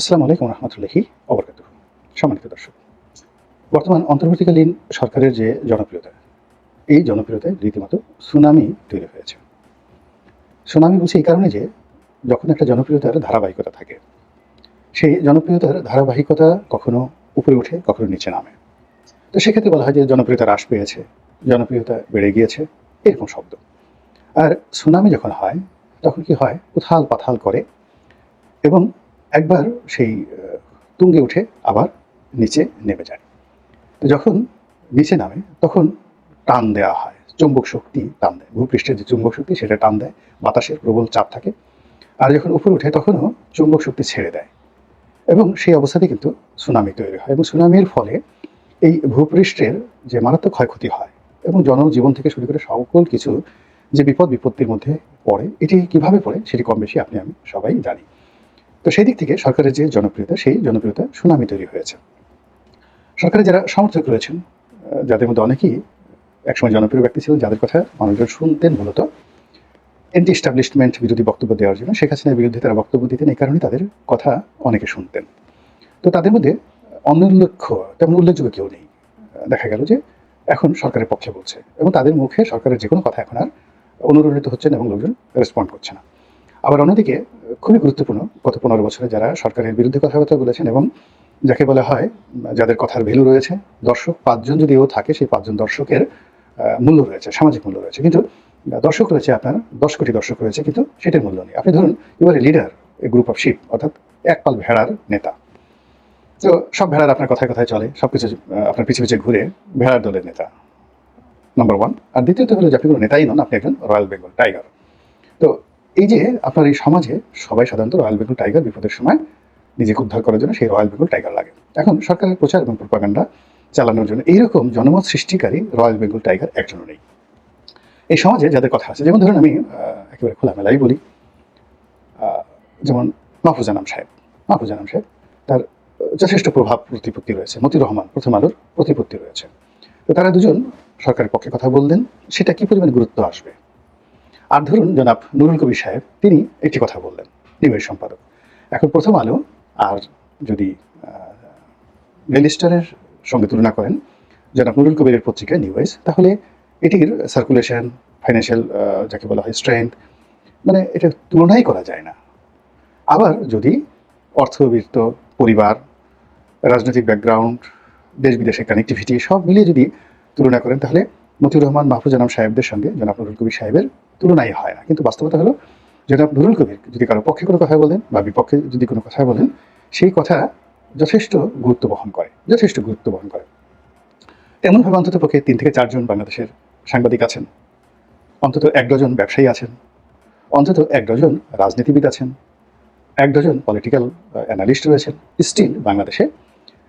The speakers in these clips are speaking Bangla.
আসসালামু আলাইকুম রহমতুল্লাহি অবরকাত সম্মানিত দর্শক, বর্তমান অন্তর্বর্তীকালীন সরকারের যে জনপ্রিয়তা, এই জনপ্রিয়তায় রীতিমতো সুনামি তৈরি হয়েছে। সুনামি বলছে এই কারণে যে, যখন একটা জনপ্রিয়তার ধারাবাহিকতা থাকে, সেই জনপ্রিয়তার ধারাবাহিকতা কখনো উপরে উঠে, কখনো নিচে নামে। তো সেক্ষেত্রে বলা হয় যে, জনপ্রিয়তা হ্রাস পেয়েছে, জনপ্রিয়তা বেড়ে গিয়েছে, এরকম শব্দ। আর সুনামি যখন হয়, তখন কি হয়? উথাল পাথাল করে এবং একবার সেই তুঙ্গে উঠে আবার নিচে নেমে যায়। তো যখন নিচে নামে, তখন টান দেওয়া হয়, চুম্বক শক্তি টান দেয়। ভূপৃষ্ঠের যে চুম্বক শক্তি, সেটা টান দেয়, বাতাসের প্রবল চাপ থাকে। আর যখন উপরে উঠে, তখনও চুম্বক শক্তি ছেড়ে দেয়। এবং সেই অবস্থাতে কিন্তু সুনামি তৈরি হয়। এবং সুনামির ফলে এই ভূপৃষ্ঠের যে মারাত্মক ক্ষয়ক্ষতি হয় এবং জনজীবন থেকে শুরু করে সকল কিছু যে বিপদ বিপত্তির মধ্যে পড়ে, এটি কীভাবে পড়ে, সেটি কম বেশি আপনি, আমি সবাই জানি। তো সেই দিক থেকে সরকারের যে জনপ্রিয়তা, সেই জনপ্রিয়তা সুনামি তৈরি হয়েছে। সরকারের যারা সমর্থক রয়েছেন যাদের মধ্যে অনেকেই একসময় জনপ্রিয় ব্যক্তি ছিলেন, যাদের কথা মানুষজন শুনতেন মূলত এন্টি এস্টাবলিশমেন্ট বিরোধী বক্তব্য দেওয়ার জন্য শেখ হাসিনার বিরুদ্ধে তারা বক্তব্য দিতেন, এই কারণে তাদের কথা অনেকে শুনতেন। তো তাদের মধ্যে অনুল্লেখ্য তেমন উল্লেখযোগ্য কেউ নেই। দেখা গেল যে এখন সরকারের পক্ষে বলছে এবং তাদের মুখে সরকারের যে কোনো কথা এখন আর অনুরণিত হচ্ছেন এবং লোকজন রেসপন্ড করছে না। আবার অন্যদিকে খুবই গুরুত্বপূর্ণ গত পনেরো বছরে যারা সরকারের বিরুদ্ধে কথাবার্তা বলেছেন এবং যাকে বলা হয়, যাদের কথার ভ্যালু রয়েছে, দর্শক পাঁচজন যদিও থাকে, সেই পাঁচজন দর্শকের মূল্য রয়েছে, সামাজিক মূল্য রয়েছে। কিন্তু দর্শক রয়েছে আপনার, দশ কোটি দর্শক রয়েছে, কিন্তু সেটার মূল্য নেই। আপনি ধরুন এবারে leader a group of sheep অর্থাৎ এক পাল ভেড়ার নেতা। তো সব ভেড়ার আপনার কথায় কথায় চলে সব কিছু আপনার পিছিয়ে পিছিয়ে ঘুরে ভেড়ার দলের নেতা। নাম্বার ওয়ান আর দ্বিতীয়ত হলো যে আপনি কোনো নেতাই নন, আপনি একজন রয়্যাল বেঙ্গল টাইগার তো এই যে আপনার এই সমাজে সবাই সাধারণত রয়্যাল বেঙ্গল টাইগার বিপদের সময় নিজেকে উদ্ধার করার জন্য সেই রয়্যাল বেঙ্গল টাইগার লাগে। এখন সরকারের প্রচার এবং প্রপাগান্ডা চালানোর জন্য এইরকম জনমত সৃষ্টিকারী রয়্যাল বেঙ্গল টাইগার একজনও নেই। এই সমাজে যাদের কথা আছে, যেমন ধরুন আমি একেবারে খোলামেলাই বলি যেমন মাহফুজানাম সাহেব। মাহফুজানাম সাহেব, তার যথেষ্ট প্রভাব প্রতিপত্তি রয়েছে। মতিউর রহমান, প্রথম আলোর প্রতিপত্তি রয়েছে। তো তারা দুজন সরকারের পক্ষে কথা বললেন, সেটা কি পরিমাণ গুরুত্ব আসবে? আর ধরুন জনাব নুরুল কবির সাহেব, তিনি একটি কথা বললেন নিবেশ সম্পাদক। এখন প্রথম আলো, আর যদি ডেলি স্টারের সঙ্গে তুলনা করেন, জনাব নুরুল কবিরের পত্রিকায় নিউজ তাহলে এটির সার্কুলেশন ফাইন্যান্সিয়াল যাকে বলা হয় স্ট্রেংথ মানে এটা তুলনাই করা যায় না। আবার যদি অর্থবিত্ত পরিবার, রাজনৈতিক ব্যাকগ্রাউন্ড দেশ বিদেশের কানেক্টিভিটি সব মিলিয়ে যদি তুলনা করেন, তাহলে মতিউর রহমান মাহফুজ জানাম সাহেবদের সঙ্গে জনাব নুরুল কবির সাহেবের তুলনাই হয় না। কিন্তু বাস্তবতা হলো, যেটা নুরুল কবির যদি কারও পক্ষে কোনো কথা বলেন বা বিপক্ষে যদি কোনো কথা বলেন, সেই কথা যথেষ্ট গুরুত্ব বহন করে, যথেষ্ট গুরুত্ব বহন করে। তেমনভাবে অন্তত পক্ষে তিন থেকে চারজন বাংলাদেশের সাংবাদিক আছেন। অন্তত এক ডজন ব্যবসায়ী আছেন। অন্তত এক ডজন রাজনীতিবিদ আছেন। এক ডজন পলিটিক্যাল অ্যানালিস্ট রয়েছেন। স্টিল বাংলাদেশে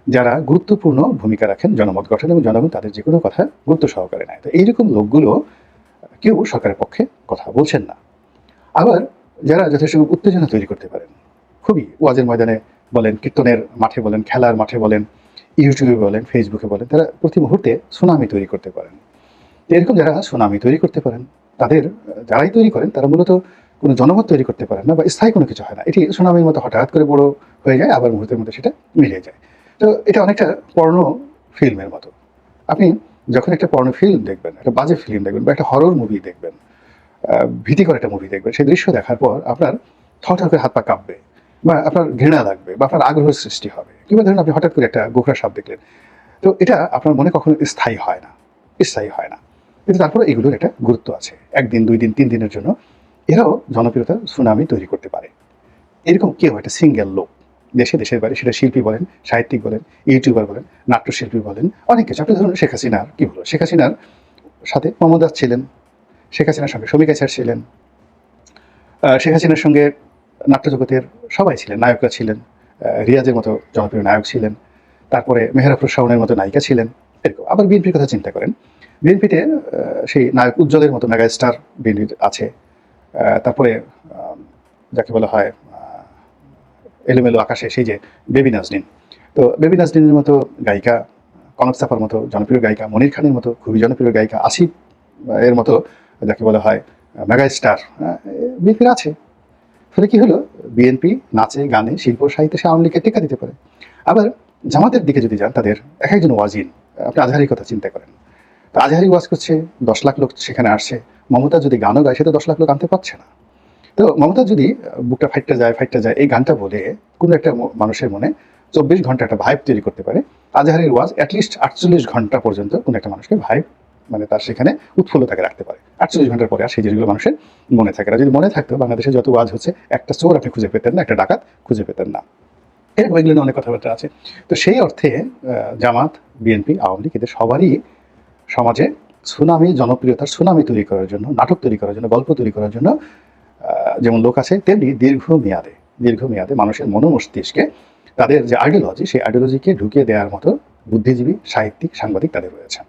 যারা গুরুত্বপূর্ণ ভূমিকা রাখেন জনমত গঠন এবং জনগণ তাদের যে কোনো কথা গুরুত্ব সহকারে নেয়। তো এইরকম লোকগুলো কেউ সরকারের পক্ষে কথা বলছেন না। আবার যারা যথেষ্ট উত্তেজনা তৈরি করতে পারেন, খুবই ওয়াজের ময়দানে বলেন, কীর্তনের মাঠে বলেন, খেলার মাঠে বলেন, ইউটিউবে বলেন, ফেসবুকে বলেন, তারা প্রতি মুহূর্তে সুনামি তৈরি করতে পারেন। এরকম যারা সুনামি তৈরি করতে পারেন, তাদের, যারাই তৈরি করেন, তারা মূলত কোনো জনমত তৈরি করতে পারেন না বা স্থায়ী কোনো কিছু হয় না। এটি সুনামির মতো হঠাৎ করে বড় হয়ে যায়, আবার মুহূর্তের মধ্যে সেটা মিলিয়ে যায়। তো এটা অনেকটা পর্ণ ফিল্মের মতো। আপনি যখন একটা পর্ণ ফিল্ম দেখবেন, একটা বাজে ফিল্ম দেখবেন বা একটা হরর মুভি দেখবেন ভীতিকর একটা মুভি দেখবেন, সেই দৃশ্য দেখার পর আপনার থর করে হাত পা কাঁপবে বা আপনার ঘৃণা লাগবে বা আপনার আগ্রহের সৃষ্টি হবে। কিংবা ধরুন আপনি হঠাৎ করে একটা গোখরা সাপ দেখলেন, তো এটা আপনার মনে কখনো স্থায়ী হয় না, স্থায়ী হয় না। কিন্তু তারপরে এগুলোর একটা গুরুত্ব আছে। একদিন, দুই দিন, তিন দিনের জন্য এরাও জনপ্রিয়তা, সুনামি তৈরি করতে পারে। এরকম কেউ একটা সিঙ্গেল লোক দেশে, দেশের বাইরে, সেটা শিল্পী বলেন, সাহিত্যিক বলেন, ইউটিউবার বলেন, নাট্যশিল্পী বলেন, অনেক কিছু আপনি ধরুন শেখ হাসিনার, কি হলো? শেখ হাসিনার সাথে আজ ছিলেন, শেখ হাসিনার সঙ্গে শমিকা স্যার ছিলেন শেখ হাসিনার সঙ্গে নাট্যজগতের সবাই ছিলেন নায়করা ছিলেন রিয়াজের মতো জনপ্রিয় নায়ক ছিলেন, তারপরে মেহরাফুর শাওনের মতো নায়িকা ছিলেন, এরকম। আবার বিএনপির কথা চিন্তা করেন। বিএনপিতে সেই নায়ক উজ্জ্বলের মতো মেগা স্টার বিএনপির আছে তারপরে যাকে বলা হয় এলোমেলো আকাশে, সেই যে বেবি নাজনীন। তো বেবি নাজনীনের মতো গায়িকা, কনক সাফার মতো জনপ্রিয় গায়িকা, মনির খানের মতো খুবই জনপ্রিয় গায়িকা আসিফ এর মতো যাকে বলা হয় মেগা স্টার বিএনপির আছে। ফলে কি হলো? বিএনপি নাচে, গানে, শিল্প, সাহিত্যে সে আওয়ামী লীগকে টেক্কা দিতে পারে। আবার জামাতের দিকে যদি যান, তাদের এক একজন ওয়াজিন, আপনি আজহারির কথা চিন্তা করেন। তো আজহারি ওয়াজ করছে, দশ লাখ লোক সেখানে আসছে। মমতা যদি গানও গায়, সে তো দশ লাখ লোক আনতে পারছে না। তো মমতা যদি বুকটা ফাইটটা যায় ফাইটটা যায়, এই গানটা বলে কোনো একটা মানুষের মনে চব্বিশ ঘণ্টা একটা ভাইব তৈরি করতে পারে। আজহারের ওয়াজ অ্যাটলিস্ট আটচল্লিশ ঘণ্টা পর্যন্ত কোনো একটা মানুষকে ভাইব মানে তার সেখানে উৎফুল্লতাকে রাখতে পারে। আটচল্লিশ ঘণ্টার পরে আর সেই জিনিসগুলো মানুষের মনে থাকে না। যদি মনে থাকতো, বাংলাদেশে যত ওয়াজ হচ্ছে, একটা চোর আপনি খুঁজে পেতেন না, একটা ডাকাত খুঁজে পেতেন না। এরকম এগুলো অনেক কথাবার্তা আছে। তো সেই অর্থে জামাত বিএনপি আওয়ামী লীগ, এদের সবারই সমাজে সুনামি, জনপ্রিয়তার সুনামি তৈরি করার জন্য, নাটক তৈরি করার জন্য, গল্প তৈরি করার জন্য যেমন লোক আছে, তেমনি দীর্ঘমেয়াদে দীর্ঘমেয়াদে মানুষের মনোমস্তিষ্কে তাদের যে আইডিওলজি সেই আইডিওলজিকে ঢুকিয়ে দেওয়ার মতো বুদ্ধিজীবী, সাহিত্যিক, সাংবাদিক তাদের রয়েছে।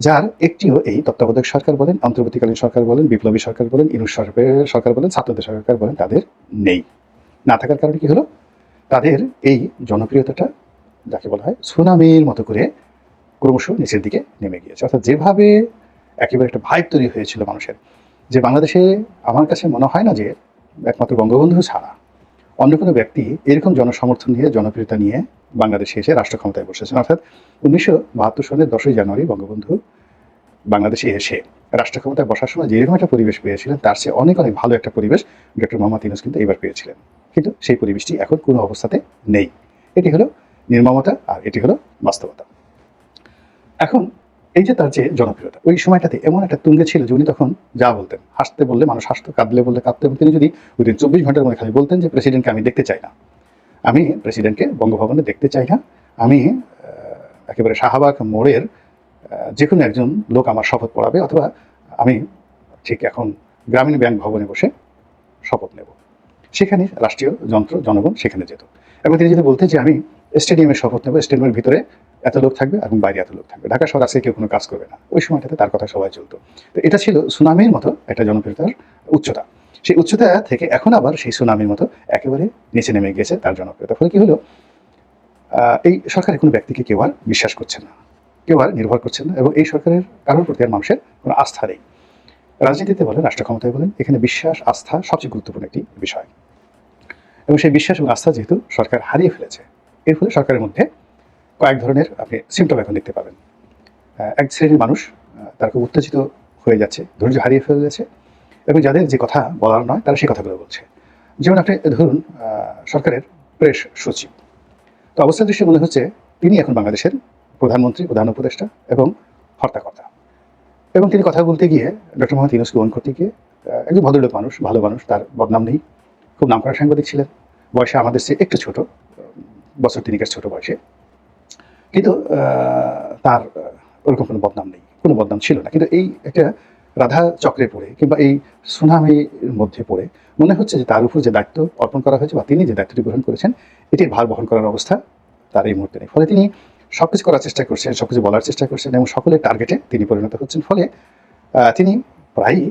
যার একটিও এই তত্ত্বাবধায়ক সরকার বলেন, অন্তর্বর্তীকালীন সরকার বলেন, বিপ্লবী সরকার বলেন সরকার সরকার বলেন, ছাত্রদের সরকার বলেন, তাদের নেই। না থাকার কারণে কি হলো? তাদের এই জনপ্রিয়তাটা, যাকে বলা হয় সুনামির মতো করে ক্রমশ নিচের দিকে নেমে গিয়েছে। অর্থাৎ যেভাবে একেবারে একটা ভাইব তৈরি হয়েছিল মানুষের যে বাংলাদেশে আমার কাছে মনে হয় না যে একমাত্র বঙ্গবন্ধু ছাড়া অন্য কোনো ব্যক্তি এরকম জনসমর্থন নিয়ে, জনপ্রিয়তা নিয়ে বাংলাদেশে এসে রাষ্ট্র ক্ষমতায় বসেছেন। অর্থাৎ উনিশশো বাহাত্তর সালের দশই জানুয়ারি বঙ্গবন্ধু বাংলাদেশে এসে রাষ্ট্র ক্ষমতায় বসার সময় যেরকম একটা পরিবেশ পেয়েছিলেন, তার চেয়ে অনেক অনেক ভালো একটা পরিবেশ ডক্টর মোহাম্মদ ইউনুস কিন্তু এবার পেয়েছিলেন। কিন্তু সেই পরিবেশটি এখন কোনো অবস্থাতে নেই। এটি হলো নির্মমতা আর এটি হলো বাস্তবতা। এখন এই যে তার যে জনপ্রিয়তা, ওই সময়টাতে এমন একটা তুঙ্গে ছিল যে উনি তখন যা বলতেন, হাসতে বললে মানুষ হাসতো, কাঁদলে বললে কাঁদতো তিনি যদি উইদিন চব্বিশ ঘণ্টার মধ্যে খালি বলতেন যে প্রেসিডেন্টকে আমি দেখতে চাই না। আমি প্রেসিডেন্টকে বঙ্গভবনে দেখতে চাই না। আমি একেবারে শাহবাগ মোড়ের যে কোনো একজন লোক আমার শপথ পড়াবে অথবা আমি ঠিক এখন গ্রামীণ ব্যাংক ভবনে বসে শপথ নেব। সেখানে রাষ্ট্রীয় যন্ত্র, জনগণ সেখানে যেত। এবং তিনি যদি বলতেন যে, আমি স্টেডিয়ামে শপথ নেব, স্টেডিয়ামের ভিতরে এত লোক থাকবে এবং বাইরে এত লোক থাকবে। ঢাকা শহর আজকে কেউ কোনো কাজ করবে না। ওই সময়টাতে তার কথা সবাই চলতো। তো এটা ছিল সুনামির মতো একটা জনপ্রিয়তার উচ্চতা। সেই উচ্চতা থেকে এখন আবার সেই সুনামির মতো একেবারে নিচে নেমে গিয়েছে তার জনপ্রিয়তা। ফলে কি হলো? এই সরকারের কোনো ব্যক্তিকে কেউ আর বিশ্বাস করছে না। কেউ আর নির্ভর করছে না এবং এই সরকারের কারোর প্রতি আর মানুষের কোনো আস্থা নেই। রাজনীতিতে বলেন রাষ্ট্র ক্ষমতায় বলেন, এখানে বিশ্বাস, আস্থা সবচেয়ে গুরুত্বপূর্ণ একটি বিষয়। এবং সেই বিশ্বাস এবং আস্থা যেহেতু সরকার হারিয়ে ফেলেছে এর ফলে সরকারের মধ্যে কয়েক ধরনের আপনি সিমটম এখন দেখতে পাবেন। এক শ্রেণির মানুষ তারা খুব উত্তেজিত হয়ে যাচ্ছে, ধৈর্য হারিয়ে ফেলে যাচ্ছে এবং যাদের যে কথা বলার নয়, তারা সেই কথাগুলো বলছে। যেমন আপনি ধরুন সরকারের প্রেস সচিব। তো অবস্থার দৃষ্টি মনে হচ্ছে তিনি এখন বাংলাদেশের প্রধানমন্ত্রী, প্রধান উপদেষ্টা এবং হর্তাকর্তা। এবং তিনি কথা বলতে গিয়ে ডক্টর মোহাম্মদ ইউনুসকে গ্রহণ করতে গিয়ে একজন ভদ্রলোক মানুষ, ভালো মানুষ, তার বদনাম নেই। খুব নামকরা সাংবাদিক ছিলেন। বয়সে আমাদের চেয়ে একটু ছোট। বছর তিনিকের ছোট বয়সে। কিন্তু তার ওরকম কোনো বদনাম নেই, কোনো বদনাম ছিল না। কিন্তু এই একটা রাধা চক্রে পড়ে কিংবা এই সুনামির মধ্যে পড়ে, মনে হচ্ছে যে তার উপর যে দায়িত্ব অর্পণ করা হয়েছে বা তিনি যে দায়িত্বটি গ্রহণ করেছেন, এটির ভার বহন করার অবস্থা তার এই মুহূর্তে নেই। ফলে তিনি সব কিছু করার চেষ্টা করছেন সব কিছু বলার চেষ্টা করছেন এবং সকলের টার্গেটে তিনি পরিণত হচ্ছেন। ফলে তিনি প্রায়ই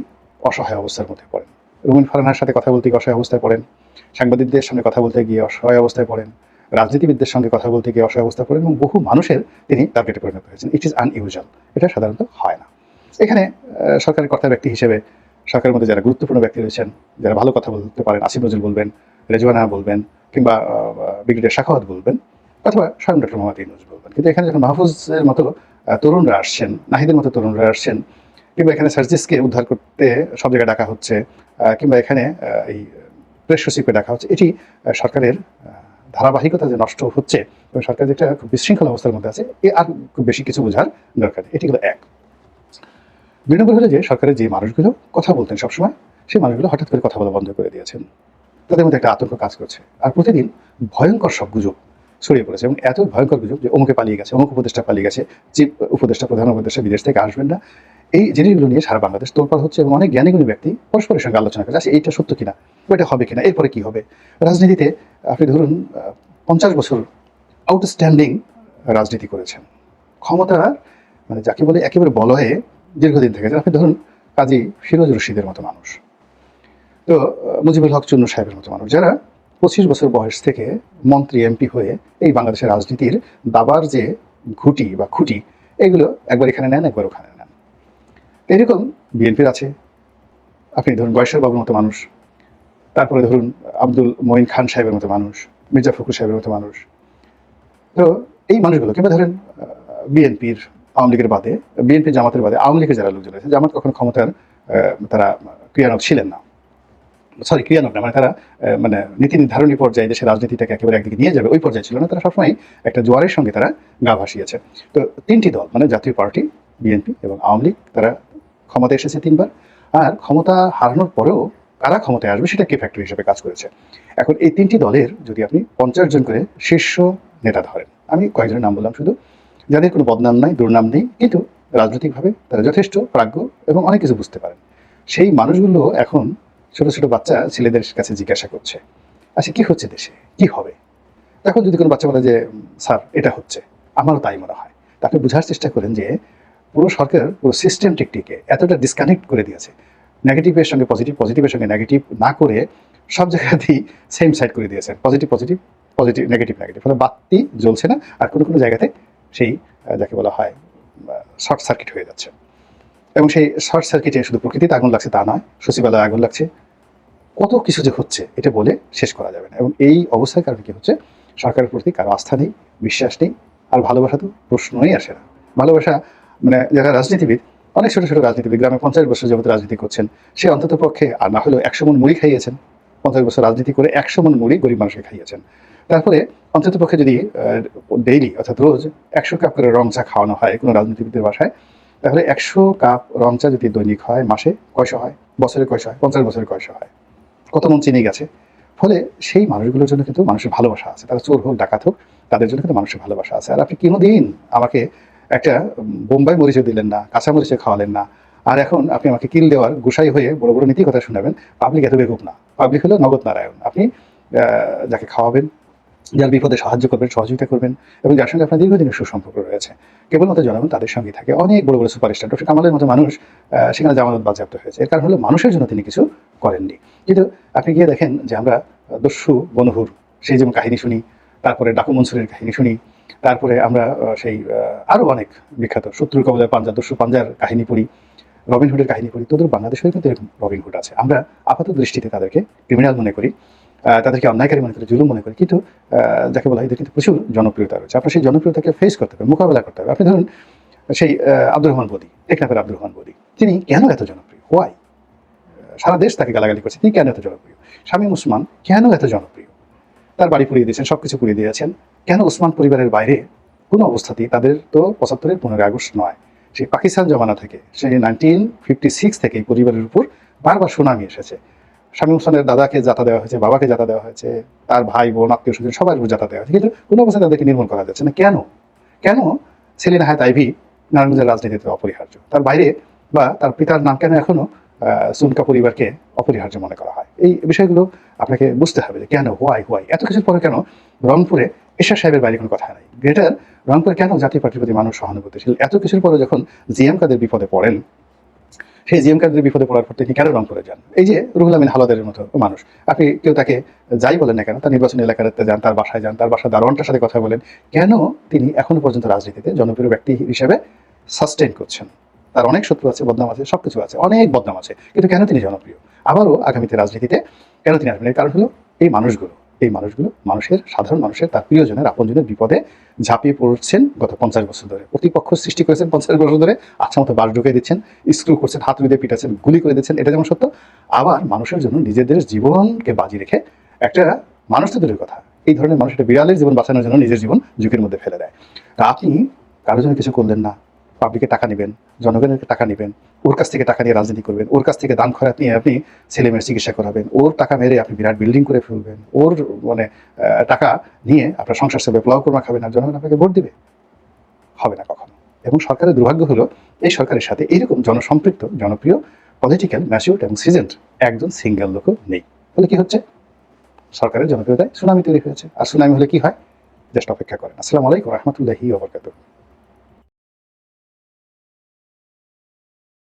অসহায় অবস্থার মধ্যে পড়েন। রুমিন ফারহানার সাথে কথা বলতে গিয়ে অসহায় অবস্থায় পড়েন। সাংবাদিকদের সঙ্গে কথা বলতে গিয়ে অসহায় অবস্থায় পড়েন। রাজনীতিবিদদের সঙ্গে কথা বলতে গিয়ে অসহায় অবস্থায় পড়েন এবং বহু মানুষের তিনি টার্গেটে পরিণত হয়েছেন। ইট ইজ আনইউজুয়াল এটা সাধারণত হয় না। এখানে সরকারের সরকারি কর্তা ব্যক্তি হিসেবে সরকারের মধ্যে যারা গুরুত্বপূর্ণ ব্যক্তি রয়েছেন, যারা ভালো কথা বলতে পারেন, আসিফ নজরুল বলবেন, রেজওয়ানা বলবেন, কিংবা ব্রিগেডিয়ার শাখাওয়াত বলবেন, অথবা স্বয়ং ডক্টর মোহাম্মদ ইউনুস বলবেন। কিন্তু এখানে যখন মাহফুজের মতো তরুণরা আসছেন, নাহিদের মতো তরুণরা আসছেন, কিংবা এখানে সার্জিসকে উদ্ধার করতে সব জায়গায় ডাকা হচ্ছে কিংবা এখানে এই প্রেস সচিবকে ডাকা হচ্ছে, এটি সরকারের ধারাবাহিকতা যে নষ্ট হচ্ছে সরকার যেটা খুব বিশৃঙ্খল অবস্থার মধ্যে আছে, এ আর খুব বেশি কিছু বোঝার দরকার এটি হলো এক। দুই নম্বর হলো যে সরকারের যে মানুষগুলো কথা বলতেন সবসময়, সেই মানুষগুলো হঠাৎ করে কথা বলা বন্ধ করে দিয়েছেন। তাদের মধ্যে একটা আতঙ্ক কাজ করছে। আর প্রতিদিন ভয়ঙ্কর সব গুজব ছড়িয়ে পড়েছে, এবং এত ভয়ঙ্কর গুজব যে অমুকে পালিয়ে গেছে, অমুক উপদেষ্টা পালিয়ে গেছে, যে উপদেষ্টা, প্রধান উপদেষ্টা বিদেশ থেকে আসবেন না। এই জিনিসগুলো নিয়ে সারা বাংলাদেশ তোলপাড় হচ্ছে এবং অনেক জ্ঞানীগুণী ব্যক্তি পরস্পরের সঙ্গে আলোচনা করে আচ্ছা এইটা সত্য কিনা, ওইটা হবে কিনা, এরপরে কি হবে? রাজনীতিতে আপনি ধরুন পঞ্চাশ বছর আউটস্ট্যান্ডিং রাজনীতি করেছেন। ক্ষমতা মানে যাকে বলে একেবারে বলয়ে দীর্ঘদিন থেকে আপনি ধরুন, কাজী ফিরোজ রশিদের মতো মানুষ। তো, মুজিবুল হক, চুন্নু সাহেবের মতো মানুষ। যারা পঁচিশ বছর বয়স থেকে মন্ত্রী, এমপি হয়ে এই বাংলাদেশের রাজনীতির দাবার যে ঘুটি বা খুঁটি, এগুলো একবার এখানে নেন, একবার ওখানে এরকম বিএনপির আছে। আপনি ধরুন বয়সের বাবুর মতো মানুষ। তারপরে ধরুন আব্দুল মঈন খান সাহেবের মতো মানুষ, মির্জা ফখরুল সাহেবের মতো মানুষ। তো এই মানুষগুলো, কিংবা ধরেন বিএনপির আওয়ামী লীগের বাদে, বিএনপি জামাতের বাদে আওয়ামী লীগের যারা লোকজন রয়েছে, জামাত কখনো ক্ষমতার তারা ক্রিয়ানক ছিলেন না। সরি ক্রিয়ানক না মানে তারা মানে নীতি নির্ধারণী পর্যায়ে দেশের রাজনীতিটাকে একেবারে একদিকে নিয়ে যাবে, ওই পর্যায়ে ছিল না। তারা সবসময় একটা জোয়ারের সঙ্গে তারা গা ভাসিয়েছে। তো তিনটি দল মানে জাতীয় পার্টি, বিএনপি এবং আওয়ামী লীগ, তারা ক্ষমতায় এসেছে তিনবার। আর ক্ষমতা হারানোর পরেও কারা ক্ষমতায় আসবে সেটা কে ফ্যাক্টরি হিসেবে কাজ করেছে। এখন এই তিনটি দলের যদি আপনি পঞ্চাশ জন করে শীর্ষ নেতা ধরেন, আমি কয়েকজনের নাম বললাম শুধু, যাদের কোনো বদনাম নাই, দুর্নাম নেই, কিন্তু রাজনৈতিকভাবে তারা যথেষ্ট প্রাজ্ঞ এবং অনেক কিছু বুঝতে পারেন। সেই মানুষগুলো এখন ছোট ছোট বাচ্চা ছেলেদের কাছে জিজ্ঞাসা করছে আচ্ছা কি হচ্ছে দেশে? কি হবে? এখন যদি কোনো বাচ্চা বলে যে স্যার, এটা হচ্ছে। আমারও তাই মনে হয়। তাকে বোঝার চেষ্টা করেন যে পুরো সরকার, পুরো সিস্টেম সিস্টেমটিকটিকে এতটা ডিসকানেক্ট করে দিয়েছে। নেগেটিভের সঙ্গে পজিটিভ পজিটিভের সঙ্গে নেগেটিভ না করে সব জায়গাতেই সেম সাইড করে দিয়েছেন positive positive positive negative negative ফলে বাতি জ্বলছে না আর কোনো কোনো জায়গাতে সেই যাকে বলা হয় শর্ট সার্কিট হয়ে যাচ্ছে। এবং সেই শর্ট সার্কিটে শুধু প্রকৃতিতে আগুন লাগছে তা নয়, সচিবালয়ে আগুন লাগছে। কত কিছু যে হচ্ছে, এটা বলে শেষ করা যাবে না। এবং এই অবস্থার কারণে কি হচ্ছে? সরকারের প্রতি কারও আস্থা নেই, বিশ্বাস নেই, আর ভালোবাসা তো প্রশ্নই আসে না। ভালোবাসা মানে যারা রাজনীতিবিদ, অনেক ছোট ছোট রাজনীতিবিদ, গ্রামে পঞ্চাশ বছর যাবত রাজনীতি করছেন, সে অন্তত পক্ষে, আর না হলেও একশো মন মুড়ি খাইয়েছেন, পঞ্চাশ বছর রাজনীতি করে একশো মন মুড়ি গরিব মানুষকে খাইয়েছেন। তারপরে অন্তত পক্ষে যদি ডেইলি অর্থাৎ রোজ একশো কাপ করে রং চা খাওয়ানো হয় কোনো রাজনীতিবিদের বাসায়, তাহলে একশো কাপ রং চা যদি দৈনিক হয়, মাসে কয়শো হয়, বছরে কয়শো হয়, পঞ্চাশ বছরে কয়শো হয়, কত মন চিনি গেছে? ফলে সেই মানুষগুলোর জন্য কিন্তু মানুষের ভালোবাসা আছে, তারা চোর হোক, ডাকাত হোক, তাদের জন্য কিন্তু মানুষের ভালোবাসা আছে। আর আপনি কোনোদিন আমাকে একটা বোম্বাই মরিচও দিলেন না, কাঁচা মরিচে খাওয়ালেন না। আর এখন আপনি আমাকে কিল দেওয়ার গোসাই হয়ে বড় বড় নীতি কথা শোনাবেন পাবলিক এত বেকুব না। পাবলিক হলো নগদ নারায়ণ। আপনি যাকে খাওয়াবেন, যার বিপদে সাহায্য করবেন, সহযোগিতা করবেন এবং যার সঙ্গে আপনার দীর্ঘদিনের সুসম্পর্ক রয়েছে। কেবলমাত্র জনগণ তাদের সঙ্গে থাকে। অনেক বড় বড় সুপারস্টার ডক্টর কামালের মতো মানুষ সেখানে জামানত বাজেয়াপ্ত হয়েছে। এর কারণ হলো মানুষের জন্য তিনি কিছু করেননি। কিন্তু আপনি গিয়ে দেখেন যে আমরা দস্যু, বনহুর, সেই যেমন কাহিনী শুনি, তারপরে ডাকু মনসুরের কাহিনী শুনি তারপরে আমরা সেই আহ, আরও অনেক বিখ্যাত শত্রুর কবলায় পাঞ্জা দস্যু পাঞ্জার কাহিনী পড়ি রবিনহুডের কাহিনী পড়ি তোদের বাংলাদেশেও কিন্তু এরকম রবিনহুড আছে। আমরা আপাত দৃষ্টিতে তাদেরকে ক্রিমিনাল মনে করি তাদেরকে অন্যায়কারী মনে করি জুলুম মনে করি কিন্তু যাকে বলা হয় এদের কিন্তু প্রচুর জনপ্রিয়তা রয়েছে। আপনার সেই জনপ্রিয়তাকে ফেস করতে হবে মোকাবেলা করতে হবে আপনি ধরুন সেই আব্দুর রহমান বদি টেকনাফের আব্দুর রহমান বদি তিনি কেন এত জনপ্রিয়? হোয়াই সারা দেশ তাকে গালাগালি করছে তিনি কেন এত জনপ্রিয়? শামীম উসমান কেন এত জনপ্রিয়? তার বাড়ি পুড়িয়ে দিয়েছেন, সবকিছু পুড়িয়ে দিয়েছেন কেন ওসমান পরিবারের বাইরে কোনো অবস্থাতেই তাদের তো পঁচাত্তরের পনেরোই আগস্ট নয়, সেই পাকিস্তান জমানা থেকে, সেই নাইনটিন ফিফটি সিক্স থেকে পরিবারের উপর বারবার সুনামি এসেছে। শামীম হোসেনের দাদাকে যাতা দেওয়া হয়েছে, বাবাকে যাতা দেওয়া হয়েছে, তার ভাই বোন, আত্মীয় স্বজন, সবার উপর যাতা দেওয়া হয়েছে। কিন্তু কোনো অবস্থায় তাদেরকে নির্মূল করা যাচ্ছে না। কেন? কেন? সেলিনা হায়াত আইভি নারায়ণগঞ্জের রাজনীতিতে অপরিহার্য। তার বাইরে বা তার পিতার নাম কেন এখনও সুনকা পরিবারকে অপরিহার্য মনে করা হয়। এই বিষয়গুলো আপনাকে বুঝতে হবে যে কেন হোয়াই হোয়াই এত কিছুর পরে কেন রংপুরে এশা সাহেবের বাইরে কোনো কথা নাই? গ্রেটার রংপুরে কেন জাতীয় পার্টির প্রতি মানুষ সহানুভূতিশীল? এত কিছুর পরে যখন জিএম কাদের বিপদে পড়েন, সেই জিএম কাদের বিপদে পড়ার পর তিনি কেন রংপুরে যান? এই যে রুহুল আমিন হালাদের মতো মানুষ, আপনি কেউ তাকে যাই বলেন না কেন, তার নির্বাচনী এলাকাতে যান, তার বাসায় যান, তার বাসা দারোয়ানটার সাথে কথা বলেন, কেন তিনি এখনও পর্যন্ত রাজনীতিতে জনপ্রিয় ব্যক্তি হিসেবে সাস্টেন করছেন? তার অনেক শত্রু আছে, বদনাম আছে, সবকিছু আছে, অনেক বদনাম আছে, কিন্তু কেন তিনি জনপ্রিয়? আবারও আগামীতে রাজনীতিতে কেন তিনি আসবেন? এর কারণ হলো এই মানুষগুলো এই মানুষগুলো মানুষের, সাধারণ মানুষের, তার প্রিয়জনের আপনজনের বিপদে ঝাঁপিয়ে পড়ছেন গত পঞ্চাশ বছর ধরে। প্রতিপক্ষ সৃষ্টি করেছেন পঞ্চাশ বছর ধরে আচ্ছা মতো বাস ঢুকিয়ে দিচ্ছেন, স্ক্রু করছেন, হাত দিয়ে পিটাচ্ছেন, গুলি করে দিচ্ছেন, এটা যেমন সত্য, আবার মানুষের জন্য নিজেদের জীবনকে বাজি রেখে একটা মানুষ তো দূরের কথা। এই ধরনের মানুষ বিড়ালের জীবন বাঁচানোর জন্য নিজের জীবন ঝুঁকির মধ্যে ফেলে দেয়। তা আপনি কারোর জন্য কিছু করলেন না পাবলিকে টাকা নেবেন, জনগণের টাকা নেবেন, ওর কাছ থেকে টাকা নিয়ে রাজনীতি করবেন, ওর কাছ থেকে দান খরাত নিয়ে আপনি ছেলে মেয়ের চিকিৎসা করাবেন, ওর টাকা মেরে আপনি বিরাট বিল্ডিং করে ফেলবেন, ওর মানে টাকা নিয়ে আপনার সংসার সেবে প্লাও কর্মা খাবেন আর জনগণ আপনাকে ভোট দিবে। হবে না কখনো। এবং সরকারের দুর্ভাগ্য হলো, এই সরকারের সাথে এইরকম জনসম্পৃক্ত, জনপ্রিয় পলিটিক্যাল ম্যাচিউড এবং সিজেন্ট একজন সিঙ্গেল লোকও নেই। ফলে কি হচ্ছে? সরকারের জনপ্রিয়তায় সুনামি তৈরি হয়েছে। আর সুনামি হলে কি হয়? জাস্ট অপেক্ষা করেন। আসসালামু আলাইকুম রহমতুল্লাহি ওবরকাতুহ